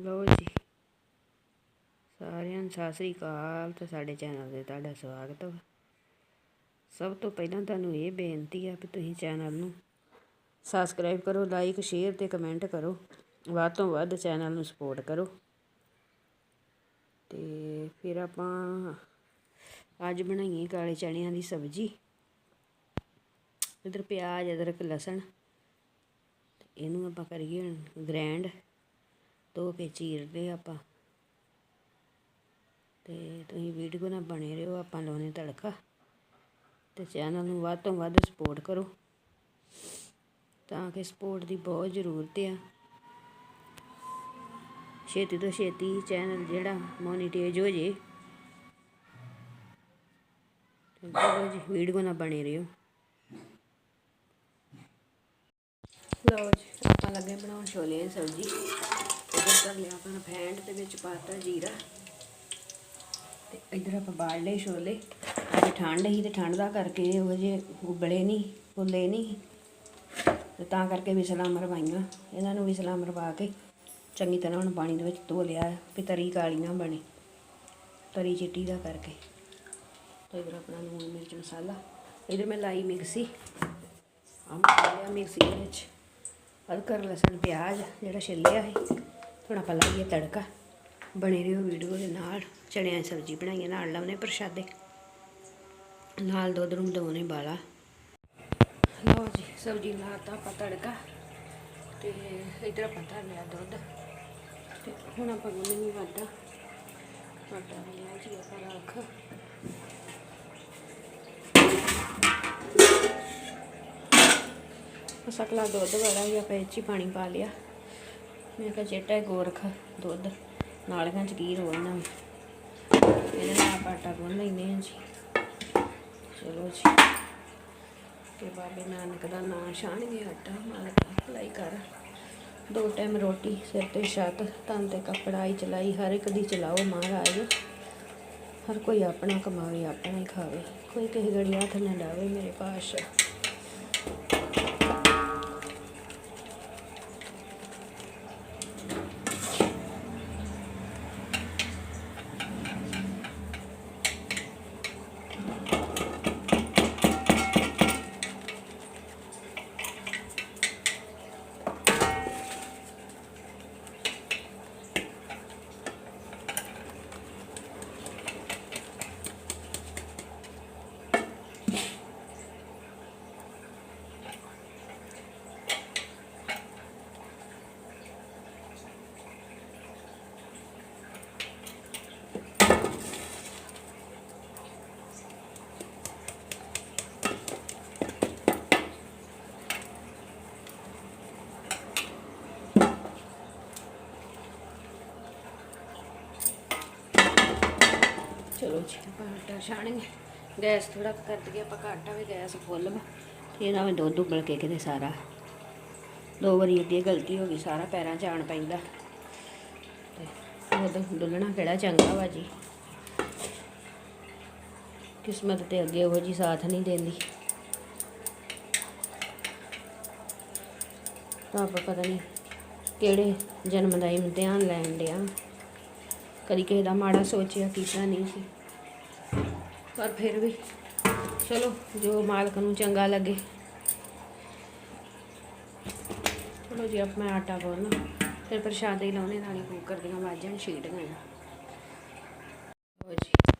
ਲਓ ਜੀ। ਸਾਰਿਆਂ ਨੂੰ ਸਤਿ ਸ੍ਰੀ ਅਕਾਲ ਤੇ ਸਾਡੇ ਚੈਨਲ ਤੇ ਤੁਹਾਡਾ ਸਵਾਗਤ ਹੈ ਸਭ ਤੋਂ ਪਹਿਲਾਂ ਤੁਹਾਨੂੰ ਇਹ ਬੇਨਤੀ ਹੈ ਕਿ ਤੁਸੀਂ ਚੈਨਲ ਨੂੰ ਸਬਸਕ੍ਰਾਈਬ ਕਰੋ, ਲਾਈਕ, ਸ਼ੇਅਰ ਤੇ ਕਮੈਂਟ ਕਰੋ। ਵੱਧ ਤੋਂ ਵੱਧ ਚੈਨਲ ਨੂੰ ਸਪੋਰਟ ਕਰੋ। ਤੇ ਫਿਰ ਆਪਾਂ ਅੱਜ ਬਣਾਈਏ ਕਾਲੇ ਚਣਿਆਂ ਦੀ ਸਬਜ਼ੀ। ਇਧਰ ਪਿਆਜ਼, ਅਦਰਕ, ਲਸਣ। ਇਹਨੂੰ ਆਪਾਂ ਕਰੀਏ ਗ੍ਰੈਂਡ। ਧੋ ਕੇ ਚੀਰ ਲਏ ਆਪਾਂ। ਤੇ ਤੁਸੀਂ ਵੀਡੀਓ ਨਾਲ ਬਣੇ ਰਹੋ, ਆਪਾਂ ਲਾਉਣੇ ਤੜਕਾ। ਤੇ ਚੈਨਲ ਨੂੰ ਵੱਧ ਤੋਂ ਵੱਧ ਸਪੋਰਟ ਕਰੋ। ਤਾਂ ਕਿ ਸਪੋਰਟ ਦੀ ਬਹੁਤ ਜ਼ਰੂਰਤ ਆ। ਛੇਤੀ ਤੋਂ ਛੇਤੀ ਚੈਨਲ ਜਿਹੜਾ ਮੋਨੀਟਾਈਜ਼ ਹੋ ਜੇ। ਚਲੋ ਜੀ ਵੀਡੀਓ ਨਾਲ ਬਣੇ ਰਹੋ। ਲਓ ਜੀ, ਆਪਾਂ ਲੱਗੇ ਬਣਾਉਣ ਛੋਲੇ ਦੀ ਸਬਜ਼ੀ। ਇਧਰ ਕਰ ਲਿਆ ਆਪਾਂ ਫੈਂਡ ਦੇ ਵਿੱਚ ਪਾਤਾ ਜੀਰਾ। ਤੇ ਇਧਰ ਆਪਾਂ ਬਾੜ ਲਏ ਛੋਲੇ। ਅੱਜ ਠੰਡ ਹੀ ਤੇ ਠੰਡ ਦਾ ਕਰਕੇ ਉਹ ਜੇ ਉਬਲੇ ਨਹੀਂ, ਫੁੱਲੇ ਨਹੀਂ। ਤੇ ਤਾਂ ਕਰਕੇ ਵਿਸਲਾਂ ਮਰਵਾਈਆਂ। ਇਹਨਾਂ ਨੂੰ ਵਿਸਲਾਂ ਮਰਵਾ ਕੇ ਚੰਗੀ ਤਰ੍ਹਾਂ ਹੁਣ ਪਾਣੀ ਦੇ ਵਿੱਚ ਧੋ ਲਿਆ ਵੀ ਤਰੀ ਕਾਲੀ ਨਾ ਬਣੇ। ਤਰੀ ਚਿੱਟੀ ਦਾ ਕਰਕੇ। ਤੇ ਇਧਰ ਆਪਣਾ ਲੂਣ, ਮਿਰਚ, ਮਸਾਲਾ। ਇਧਰ ਮੈਂ ਲਾਈ ਮਿਕਸੀ। ਆਮ ਲਿਆ ਮਿਕਸੀ ਵਿੱਚ। ਅਦਰਕ, ਲਸਣ, ਪਿਆਜ਼ ਜਿਹੜਾ ਛਿੱਲਿਆ ਸੀ। ਥੋੜਾ ਆਪਾਂ ਲਾਈਏ ਤੜਕਾ। ਬਣੇ ਰਹੋ ਵੀਡੀਓ ਦੇ ਨਾਲ। ਚਣਿਆਂ ਦੀ ਸਬਜ਼ੀ ਬਣਾਈਏ ਨਾਲ ਲਾਉਣੇ ਪ੍ਰਸ਼ਾਦੇ। ਨਾਲ ਦੁੱਧ ਨੂੰ ਦੋਨੇ ਬਾਲਾ। ਲਓ ਜੀ, ਸਬਜ਼ੀ ਲਾਤਾ ਆਪਾਂ ਤੜਕਾ। ਤੇ ਇਧਰ ਆਪਾਂ ਧਰ ਲਿਆ ਦੁੱਧ। ਤੇ ਹੁਣ ਆਪਾਂ ਗੁੰਨਣੀ ਆਟਾ ਆਟਾ ਲਿਆ ਜੀ ਆਪਾਂ ਰੱਖ। ਸਕਲਾ ਦੁੱਧ ਵਾਲਾ ਹੀ ਆਪਾਂ ਇਹ 'ਚ ਹੀ ਪਾਣੀ ਪਾ ਲਿਆ। ਮੈਂ ਕਿਹਾ ਚੇਟਾ ਗੋਰਖ ਦੁੱਧ, ਨਾਲੀਆਂ ਚ ਕੀ ਰੋਣਾ ਇਹਦੇ ਨਾਲ ਆਟਾ ਗੁੰਨ ਲੈਨੇ ਹਾਂ ਜੀ। ਚਲੋ ਜੀ। ਤੇ ਬਾਬੇ ਨਾਨਕ ਦਾ ਨਾਂ ਛਾਣਗੇ ਆਟਾ, ਮਾਲਕਾ ਭਲਾਈ ਕਰ। ਦੋ ਟਾਈਮ ਰੋਟੀ, ਸਿਰ ਤੇ ਛੱਤ ਤਨ ਤੇ ਕੱਪੜਾ ਹੀ ਚਲਾਈ, ਹਰ ਇੱਕ ਦੀ ਚਲਾਓ ਮਹਾਰਾਜ। ਹਰ ਕੋਈ ਆਪਣਾ ਕਮਾਵੇ, ਆਪਣਾ ਹੀ ਖਾਵੇ। ਕੋਈ ਕਿਸੇ ਗੜੀ ਹੱਥ ਨਾ ਡਾਵੇ ਮੇਰੇ ਪਾਸ਼ਾ ਚਲੋ ਜੀ। ਆਪਾਂ ਆਟਾ ਛਾਣਗੇ ਗੈਸ ਥੋੜਾ ਕਰ ਦਈਏ ਆਪਾਂ ਘੱਟ ਆਵੇ ਗੈਸ ਫੁੱਲ ਵਾ। ਤੇ ਇਹਨਾਂ ਵਿੱਚ ਦੁੱਧ ਉਬਲ ਕੇ ਕਿਤੇ ਸਾਰਾ। ਦੋ ਵਾਰੀ ਅੱਗੇ ਗਲਤੀ ਹੋ ਗਈ, ਸਾਰਾ ਪੈਰਾਂ 'ਚ ਆਣ ਪੈਂਦਾ। ਤੇ ਦੁੱਧ ਡੁੱਲਣਾ ਕਿਹੜਾ ਚੰਗਾ ਵਾ ਜੀ। ਕਿਸਮਤ ਤੇ ਅੱਗੇ ਉਹ ਜੀ ਸਾਥ ਨਹੀਂ ਦਿੰਦੀ। ਤਾਂ ਆਪਾਂ ਪਤਾ ਨਹੀਂ ਕਿਹੜੇ ਜਨਮ ਦਾ ਇਮਤਿਹਾਨ ਲੈਣ ਡਿਆ। ਕਦੀ ਕਿਸੇ ਦਾ ਮਾੜਾ ਸੋਚਿਆ ਕੀਤਾ ਨਹੀਂ ਸੀ। ਪਰ ਫਿਰ ਵੀ ਚਲੋ, ਜੋ ਮਾਲਕ ਨੂੰ ਚੰਗਾ ਲੱਗੇ। ਚਲੋ ਜੀ, ਆਪ ਮੈਂ ਆਟਾ ਗੁੰਨ ਫਿਰ ਪ੍ਰਸ਼ਾਦੇ ਲਾਉਣੇ ਨਾਲੇ ਕੁੱਕਰ ਦੀਆਂ ਵਾਜਾਂ ਛੀਟ ਗਈਆਂ ਹੋ। ਜੀ,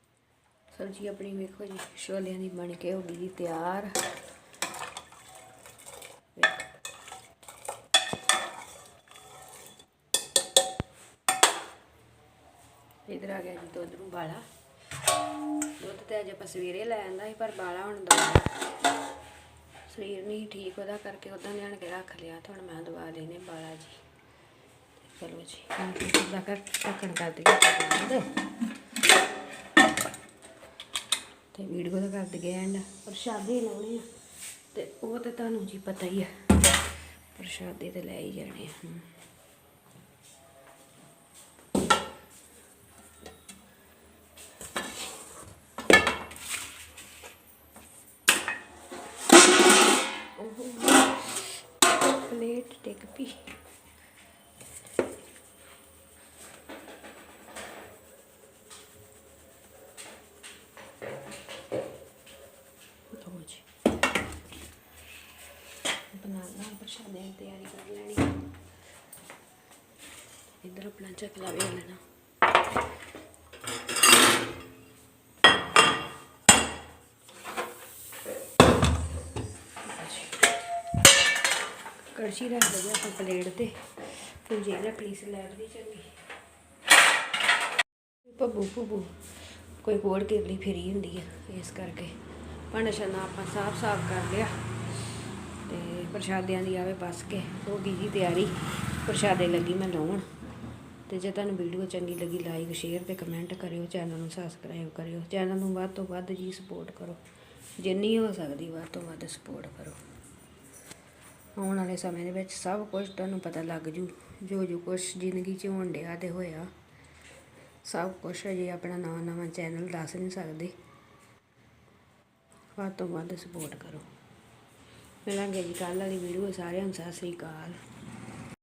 ਸਬਜ਼ੀ ਆਪਣੀ ਵੇਖੋ ਜੀ, ਛੋਲਿਆਂ ਦੀ ਬਣ ਕੇ ਹੋ ਗਈ ਜੀ ਤਿਆਰ। ਇਧਰ ਆ ਗਿਆ ਜੀ ਦੁੱਧ ਨੂੰ ਬਾਲਾ। ਦੁੱਧ ਤੇ ਅਜੇ ਆਪਾਂ ਸਵੇਰੇ ਲੈ ਆਂਦਾ ਸੀ, ਪਰ ਬਾਲਾ ਹੁਣ ਦੋ ਸਰੀਰ ਨਹੀਂ ਠੀਕ ਉਹਦਾ ਕਰਕੇ ਉਦਾਂ ਲਿਆਣ ਕੇ ਰੱਖ ਲਿਆ ਤਾਂ ਹੁਣ ਮੈਂ ਦਵਾ ਲੈਨੇ ਬਾਲਾ ਜੀ। ਚਲੋ ਜੀ। ਹੁਣ ਕਿੱਦਾਂ ਕਰ ਟੱਕਣ ਕਰ ਦਈਏ। ਤੇ ਵੀਡੀਓ ਦਾ ਕਰ ਦਈਏ ਐਂਡ। ਪ੍ਰਸ਼ਾਦੇ ਲਾਉਣੇ ਆ। ਤੇ ਉਹ ਤੇ ਤੁਹਾਨੂੰ ਜੀ ਪਤਾ ਹੀ ਆ। ਪ੍ਰਸ਼ਾਦੇ ਤੇ ਲੈ ਹੀ ਜਾਣੇ ਆ। wait take a pee बनाना प्रशादे की तैयारी कर लैनी इधर अपना चकला भी लेना ਕੜਛੀ ਰੱਖ ਦਈਏ ਆਪਾਂ ਪਲੇਟ ਤੇ। ਫਿਰ ਪੁੰਜੀ ਪਲੀਸ ਲੈ ਦੀ ਚੰਗੀ। ਪੱਬੂ ਪੱਬੂ ਕੋਈ ਕੋੜ ਕਿਰਲੀ ਫਿਰੀ ਹੁੰਦੀ ਆ, ਇਸ ਕਰਕੇ। ਭਾਂਡਾ ਛਾਨਾ ਆਪਾਂ ਸਾਫ਼ ਸਾਫ਼ ਕਰ ਲਿਆ। ਤੇ ਪ੍ਰਸ਼ਾਦਿਆਂ ਦੀ ਆਵੇ ਬਸ ਕੇ ਹੋ ਗਈ ਜੀ ਤਿਆਰੀ। ਪ੍ਰਸ਼ਾਦੇ ਲੱਗੀ ਮੈਂ ਲਾਉਣ। ਤੇ ਜੇ ਤੁਹਾਨੂੰ ਵੀਡੀਓ ਚੰਗੀ ਲੱਗੀ ਲਾਈਕ ਸ਼ੇਅਰ ਤੇ ਕਮੈਂਟ ਕਰਿਓ ਚੈਨਲ ਨੂੰ ਸਬਸਕ੍ਰਾਈਬ ਕਰਿਓ। ਚੈਨਲ ਨੂੰ ਵੱਧ ਤੋਂ ਵੱਧ ਜੀ ਸਪੋਰਟ ਕਰੋ। ਜਿੰਨੀ ਹੋ ਸਕਦੀ, ਵੱਧ ਤੋਂ ਵੱਧ ਸਪੋਰਟ ਕਰੋ। ਆਉਣ ਵਾਲੇ ਸਮੇਂ ਦੇ ਵਿੱਚ ਸਭ ਕੁਝ ਤੁਹਾਨੂੰ ਪਤਾ ਲੱਗ ਜੂ, ਜੋ ਜੋ ਕੁਝ ਜ਼ਿੰਦਗੀ 'ਚ ਹੋਣ ਡਿਆ ਤੇ ਹੋਇਆ, ਸਭ ਕੁਝ ਅਜੇ ਆਪਣਾ ਨਵਾਂ ਨਵਾਂ ਚੈਨਲ ਦੱਸ ਨਹੀਂ ਸਕਦੇ। ਵੱਧ ਤੋਂ ਵੱਧ ਸਪੋਰਟ ਕਰੋ। ਮਿਲਾਂਗੇ ਜੀ ਕੱਲ੍ਹ ਵਾਲੀ ਵੀਡੀਓ ਸਾਰਿਆਂ ਨੂੰ ਸਤਿ ਸ੍ਰੀ ਅਕਾਲ।